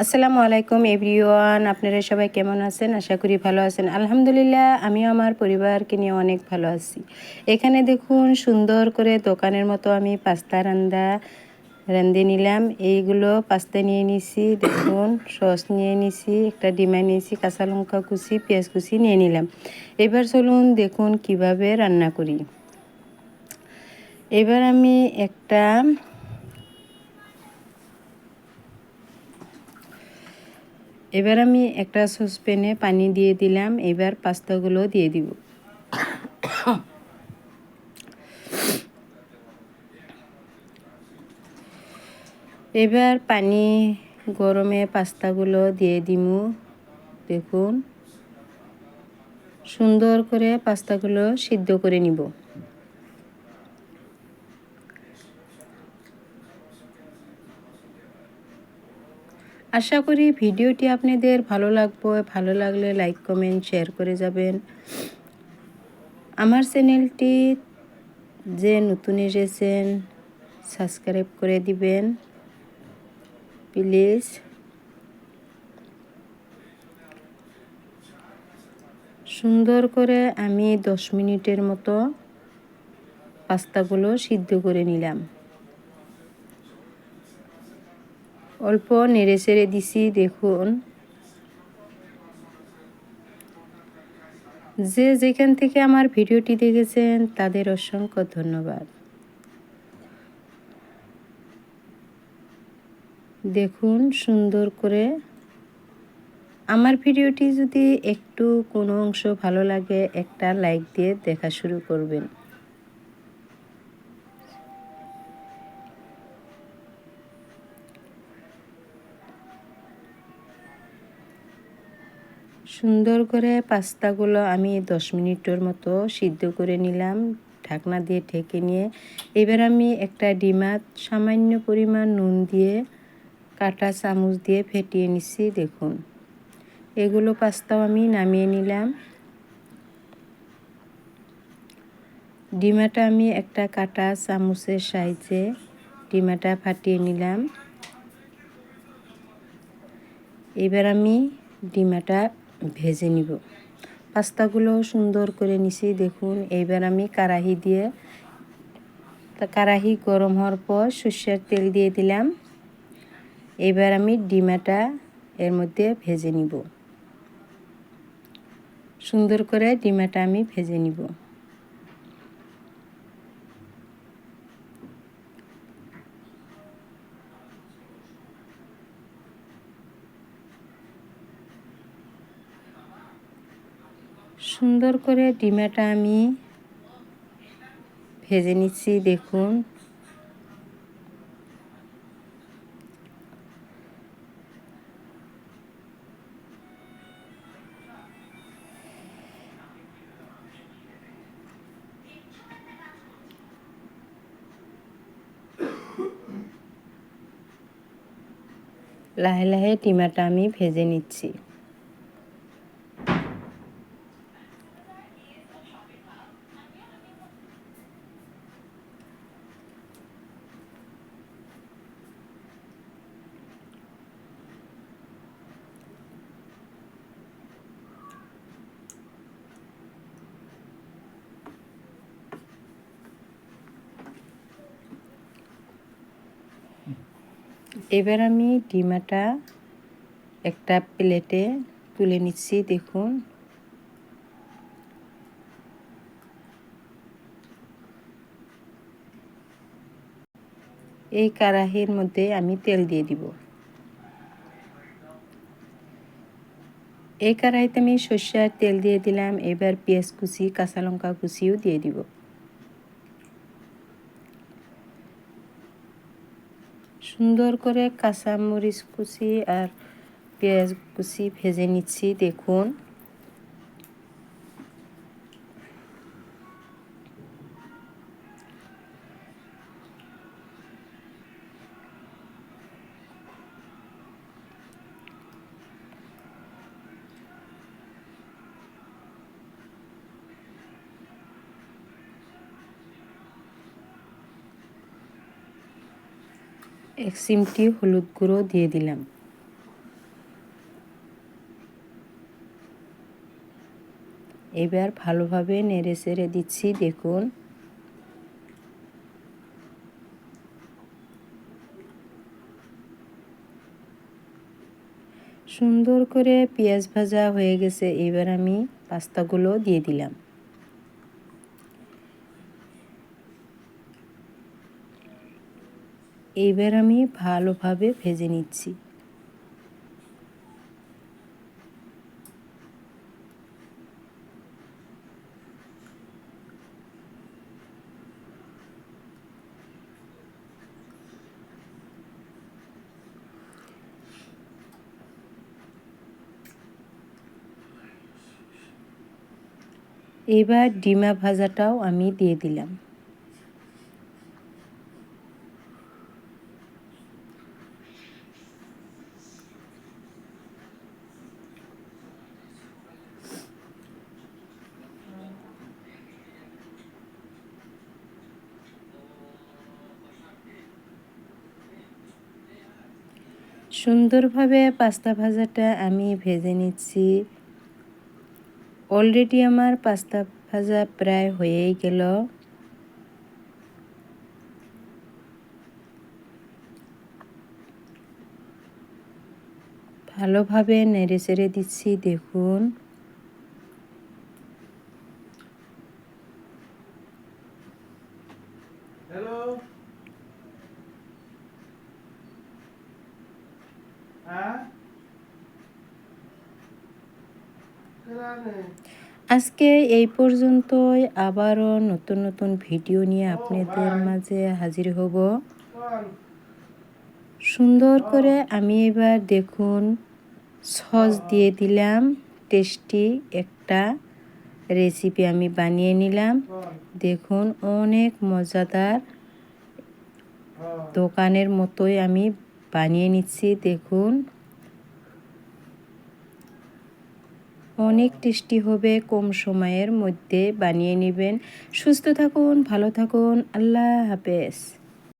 আসসালামু আলাইকুম এভরিওয়ান, আপনারা সবাই কেমন আছেন? আশা করি ভালো আছেন। আলহামদুলিল্লাহ আমি আমার পরিবারকে নিয়ে অনেক ভালো আছি। এখানে দেখুন, সুন্দর করে দোকানের মতো আমি পাস্তা রান্দা রান্ধে নিলাম। এইগুলো পাস্তা নিয়ে নিছি, দেখুন, সস নিয়ে নিছি, একটা ডিমা নিয়েছি কাঁচা লঙ্কা কুচি, পেঁয়াজ কুচি নিয়ে নিলাম। এবার চলুন দেখুন কীভাবে রান্না করি। এবার আমি একটা এবার আমি একটা সসপ্যানে পানি দিয়ে দিলাম, এবার পাস্তাগুলো দিয়ে দিব। এবার পানি গরমে পাস্তাগুলো দিয়ে দিমু দেখুন। সুন্দর করে পাস্তাগুলো সিদ্ধ করে নিব। আশা করি ভিডিওটি আপনাদের ভালো লাগবে। ভালো লাগলে লাইক কমেন্ট শেয়ার করে যাবেন। আমার চ্যানেলটি যে নতুন এসেছেন সাবস্ক্রাইব করে দিবেন। প্লিজ। সুন্দর করে আমি দশ মিনিটের মতো পাস্তাগুলো সিদ্ধ করে নিলাম। অল্প নেড়ে চেড়ে দিছি, দেখুন। যে যেখান থেকে আমার ভিডিওটি দেখেছেন, তাদের অসংখ্য ধন্যবাদ। দেখুন, সুন্দর করে আমার ভিডিওটি যদি একটু কোনো অংশ ভালো লাগে, একটা লাইক দিয়ে দেখা শুরু করবেন। সুন্দর করে পাস্তাগুলো আমি দশ মিনিটের মতো সিদ্ধ করে নিলাম, ঢাকনা দিয়ে ঢেকে নিয়ে। এবার আমি একটা ডিমাত সামান্য পরিমাণ নুন দিয়ে কাটা চামচ দিয়ে ফেটিয়ে নিচ্ছি, দেখুন। এগুলো পাস্তাও আমি নামিয়ে নিলাম। ডিমাটা আমি একটা কাটা চামচের সাইজে ডিমাটা ফাটিয়ে নিলাম। এবার আমি ডিমাটা ভেজে নিব। পাস্তাগুলো সুন্দর করে নিছি দেখুন। এইবার আমি কারাহি দিয়ে, কারাহি গরম হওয়ার পর সর্ষের তেল দিয়ে দিলাম। এবার আমি ডিমাটা এর মধ্যে ভেজে নিব। সুন্দর করে ডিমাটা আমি ভেজে নিব। সুন্দর করে ডিমাটা আমি ভেজে নিচ্ছি দেখুন। লাহে লাহে টিমাটা আমি ভেজে নিচ্ছি। এবার আমি ডিমাটা একটা প্লেটে তুলে নিচ্ছি, দেখুন। এই কারাহির মধ্যে আমি তেল দিয়ে দিব। এই কারাহিতে আমি সর্ষের তেল দিয়ে দিলাম, এবার পেঁয়াজ কুচি, কাঁচা লঙ্কা কুচিও দিয়ে দিব। সুন্দর করে কাঁচামরিচ কুচি আর পেঁয়াজ কুচি ভেজে নিচ্ছি দেখুন। এক চিমটি হলুদ গুঁড়ো দিয়ে দিলাম। এবার ভালোভাবে নেড়ে চেড়ে দিচ্ছি, দেখুন। সুন্দর করে পেঁয়াজ ভাজা হয়ে গেছে, এবার আমি পাস্তাগুলো দিয়ে দিলাম। এবার আমি ভালোভাবে ভেজে নিচ্ছি। এবার ডিমা ভাজাটাও আমি দিয়ে দিলাম। সুন্দরভাবে পাস্তা ভাজাটা আমি ভেজে নিচ্ছি। অলরেডি আমার পাস্তা ভাজা প্রায় হয়েই গেল। ভালোভাবে নেড়ে চেড়ে দিচ্ছি, দেখুন হ্যালো হ্যাঁ আজকে এই পর্যন্তই। আবারও নতুন নতুন ভিডিও নিয়ে আপনাদের মাঝে হাজির হব। সুন্দর করে আমি এবার দেখুন সস দিয়ে দিলাম টেস্টি একটা রেসিপি আমি বানিয়ে নিলাম। দেখুন অনেক মজাদার। দোকানের মতোই আমি বানিয়ে নিচ্ছি, দেখুন। অনেক টেস্টি হবে, কম সময়ের মধ্যে বানিয়ে নেবেন। সুস্থ থাকুন, ভালো থাকুন, আল্লাহ হাফেজ।